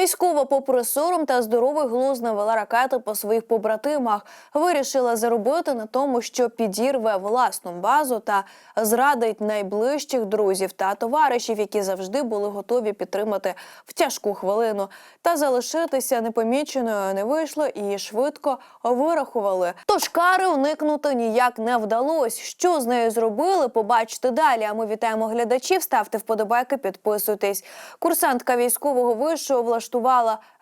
Військова, попри сором та здоровий глузд, навела ракети по своїх побратимах. Вирішила заробити на тому, що підірве власну базу та зрадить найближчих друзів та товаришів, які завжди були готові підтримати в тяжку хвилину. Та залишитися непоміченою не вийшло і швидко вирахували. Тож кари уникнути ніяк не вдалося. Що з нею зробили, побачите далі. А ми вітаємо глядачів. Ставте вподобайки, підписуйтесь. Курсантка військового вишу влаштувала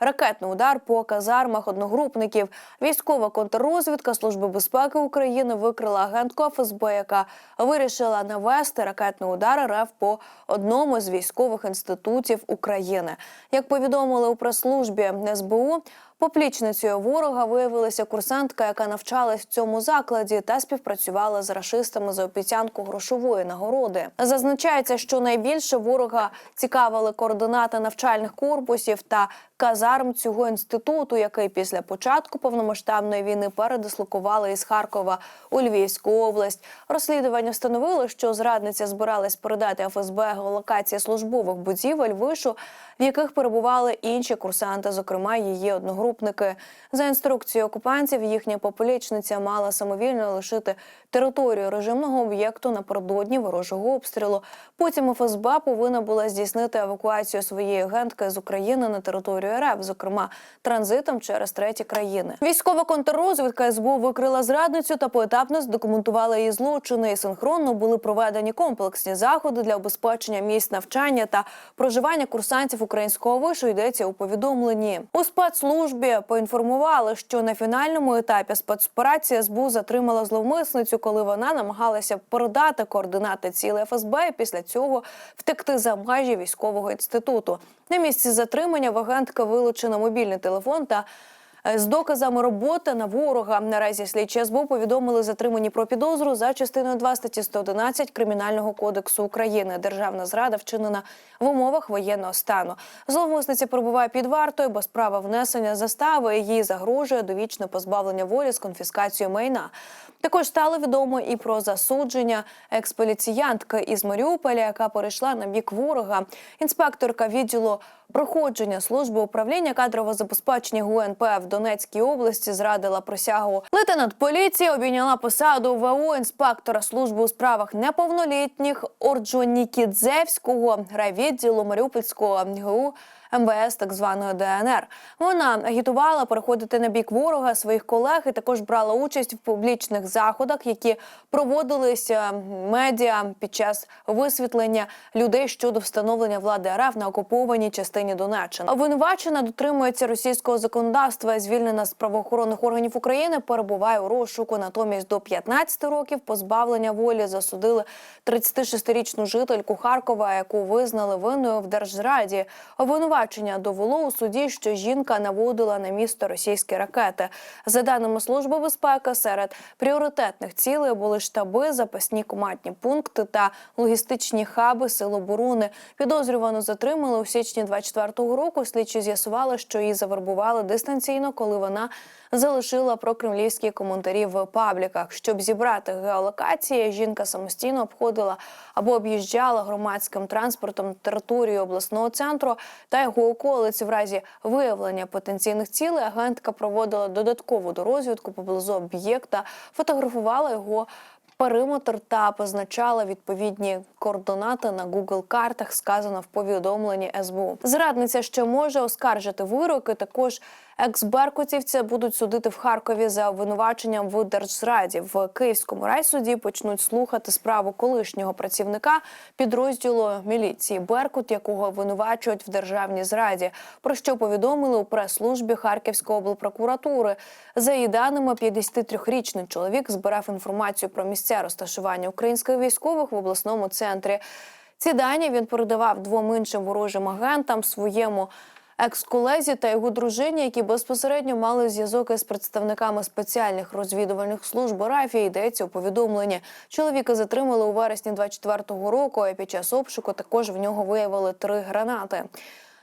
ракетний удар по казармах одногрупників. Військова контррозвідка Служби безпеки України викрила агентку ФСБ, яка вирішила навести ракетний удар РФ по одному з військових інститутів України. Як повідомили у прес-службі СБУ, Поплічницею ворога виявилася курсантка, яка навчалась в цьому закладі та співпрацювала з рашистами за обіцянку грошової нагороди. Зазначається, що найбільше ворога цікавили координати навчальних корпусів та казарм цього інституту, який після початку повномасштабної війни передислокували із Харкова у Львівську область. Розслідування встановило, що зрадниця збиралась передати ФСБ локації службових будівель вишу, в яких перебували інші курсанти, зокрема її одногрупники. За інструкцією окупантів, їхня поплічниця мала самовільно лишити територію режимного об'єкту напередодні ворожого обстрілу. Потім ФСБ повинна була здійснити евакуацію своєї агентки з України на територію РФ, зокрема транзитом через треті країни. Військова контррозвідка СБУ викрила зрадницю та поетапно здокументувала її злочини. І синхронно були проведені комплексні заходи для обезпечення місць навчання та проживання курсантів українського вишу. Йдеться у повідомленні у спецслужбі. Поінформували, що на фінальному етапі спецоперації СБУ затримала зловмисницю, коли вона намагалася передати координати ціле ФСБ і після цього втекти за межі військового інституту. На місці затримання в агентка вилучено мобільний телефон та з доказами роботи на ворога. Наразі слідчі СБУ повідомили затримані про підозру за частиною 2 статті 111 Кримінального кодексу України. Державна зрада вчинена в умовах воєнного стану. Зловмисниця перебуває під вартою, без права внесення застави. Їй загрожує довічне позбавлення волі з конфіскацією майна. Також стало відомо і про засудження експоліціянтки із Маріуполя, яка перейшла на бік ворога. Інспекторка відділу проходження служби управління кадрового забезпечення ГУНП в Донецькій області зрадила присягу. Лейтенант поліції обійняла посаду ВО інспектора служби у справах неповнолітніх Орджонікідзевського райвідділу Маріупольського ГУ. МВС так званої ДНР. Вона агітувала переходити на бік ворога своїх колег і також брала участь в публічних заходах, які проводилися медіа під час висвітлення людей щодо встановлення влади РФ на окупованій частині Донеччини. Обвинувачена дотримується російського законодавства, звільнена з правоохоронних органів України, перебуває у розшуку. Натомість до 15 років позбавлення волі засудили 36-річну жительку Харкова, яку визнали винною в держзраді. Обвинувачення довело у суді, що жінка наводила на місто російські ракети. За даними служби безпеки, серед пріоритетних цілей були штаби, запасні командні пункти та логістичні хаби сил оборони. Підозрювану затримали у січні 24-го року. Слідчі з'ясували, що її завербували дистанційно, коли вона залишила прокремлівські коментарі в пабліках. Щоб зібрати геолокації, жінка самостійно обходила або об'їжджала громадським транспортом територію обласного центру та його околиць. В разі виявлення потенційних цілей агентка проводила додаткову дорозвідку поблизу об'єкта, фотографувала його. Периметр та позначала відповідні координати на Google картах, сказано в повідомленні СБУ. Зрадниця ще може оскаржити вироки. Також екс-беркутівця будуть судити в Харкові за обвинуваченням в держзраді. В Київському райсуді почнуть слухати справу колишнього працівника підрозділу міліції Беркут, якого обвинувачують в державній зраді. Про що повідомили у прес-службі Харківської облпрокуратури. За її даними, 53-річний чоловік збирав інформацію про місця розташування українських військових в обласному центрі. Ці дані він передавав двом іншим ворожим агентам своєму екс-колезі та його дружині, які безпосередньо мали зв'язок із представниками спеціальних розвідувальних служб РАФі, йдеться у повідомленні. Чоловіка затримали у вересні 24-го року. А під час обшуку також в нього виявили три гранати.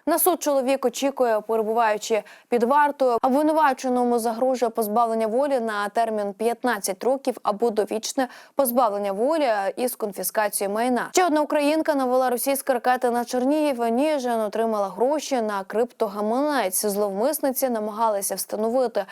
На суд чоловік очікує, перебуваючи під вартою. Обвинуваченому загрожує позбавлення волі на термін 15 років або довічне позбавлення волі із конфіскацією майна. Ще одна українка навела російська ракети на Чернігів. Ніжен отримала гроші на криптогаманець. Зловмисниці намагалися встановити.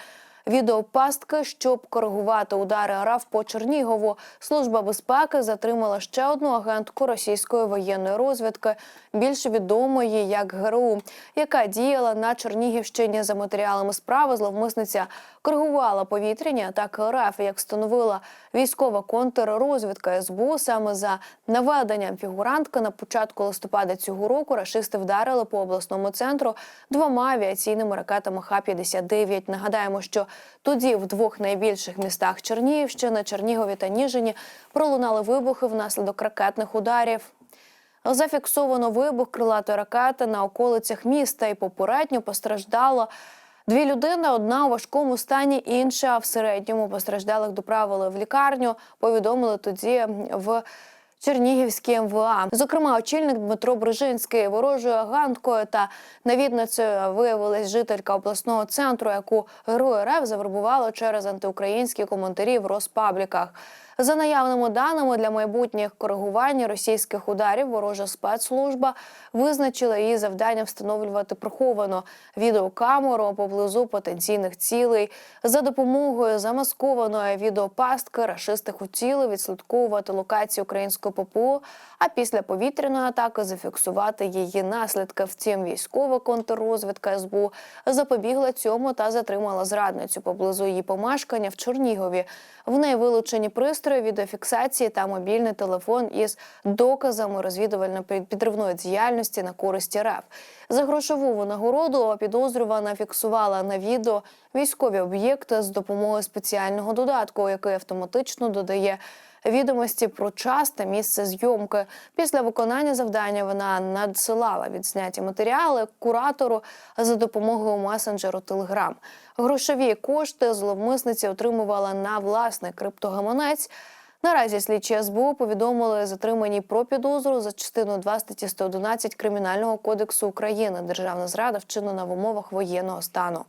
Відеопастки, щоб коригувати удари РФ по Чернігову. Служба безпеки затримала ще одну агентку російської воєнної розвідки, більш відомої як ГРУ, яка діяла на Чернігівщині за матеріалами справи. Зловмисниця коригувала повітряні атаки РФ, як встановила військова контррозвідка СБУ. Саме за наведенням фігурантки на початку листопада цього року рашисти вдарили по обласному центру двома авіаційними ракетами Х-59. Нагадаємо, що тоді в двох найбільших містах Чернігівщини, Чернігові та Ніжині пролунали вибухи внаслідок ракетних ударів. Зафіксовано вибух крилатої ракети на околицях міста і попередньо постраждало дві людини. Одна у важкому стані, інша в середньому постраждалих доправили в лікарню. Повідомили тоді в. Чернігівській МВА. Зокрема, очільник Дмитро Брижинський ворожою аганткою та навідницею виявилась жителька обласного центру, яку герої РФ завербували через антиукраїнські коментарі в Роспабліках. За наявними даними для майбутніх коригувань російських ударів, ворожа спецслужба визначила її завдання встановлювати приховану відеокамеру поблизу потенційних цілей. За допомогою замаскованої відеопастки рашисти хотіли відслідковувати локацію української ППО, а після повітряної атаки зафіксувати її наслідки. Втім, військова контррозвідка СБУ запобігла цьому та затримала зрадницю поблизу її помешкання в Чернігові. В неї вилучені пристрої відеофіксації та мобільний телефон із доказами розвідувально-підривної діяльності на користь РФ. За грошову винагороду підозрювана фіксувала на відео військові об'єкти з допомогою спеціального додатку, який автоматично додає. Відомості про час та місце зйомки після виконання завдання вона надсилала відзняті матеріали куратору за допомогою месенджеру Telegram. Грошові кошти зловмисниці отримувала на власний криптогаманець. Наразі слідчі СБУ повідомили затримані про підозру за частиною 2 статті 111 Кримінального кодексу України. Державна зрада вчинена в умовах воєнного стану.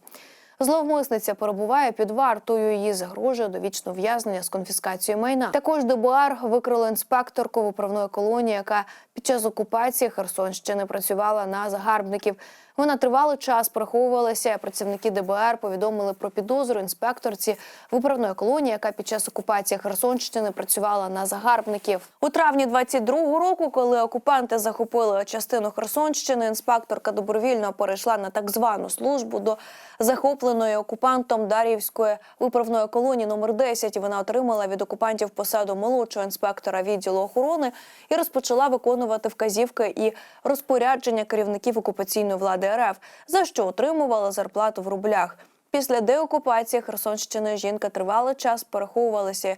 Зловмисниця перебуває під вартою. Її загрожує довічне ув'язнення з конфіскацією майна. Також ДБР викрили інспекторку виправної колонії, яка під час окупації Херсонщини працювала на загарбників. Вона тривалий час приховувалася. Працівники ДБР повідомили про підозру інспекторці виправної колонії, яка під час окупації Херсонщини працювала на загарбників. У травні 22-го року, коли окупанти захопили частину Херсонщини, інспекторка добровільно перейшла на так звану службу до захопленої окупантом Дар'ївської виправної колонії номер 10. Вона отримала від окупантів посаду молодшого інспектора відділу охорони і розпочала виконувати вказівки і розпорядження керівників окупаційної влади РФ, за що отримувала зарплату в рублях. Після деокупації Херсонщини жінка тривалий час переховувалася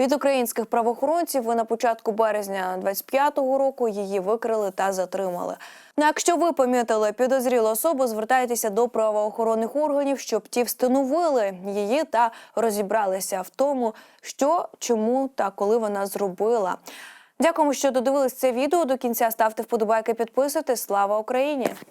від українських правоохоронців. На початку березня 25-го року її викрили та затримали. Ну, якщо ви помітили підозрілу особу, звертайтеся до правоохоронних органів, щоб ті встановили її та розібралися в тому, що, чому та коли вона зробила. Дякуємо, що додивились це відео до кінця. Ставте вподобайки, підписуйтесь. Слава Україні!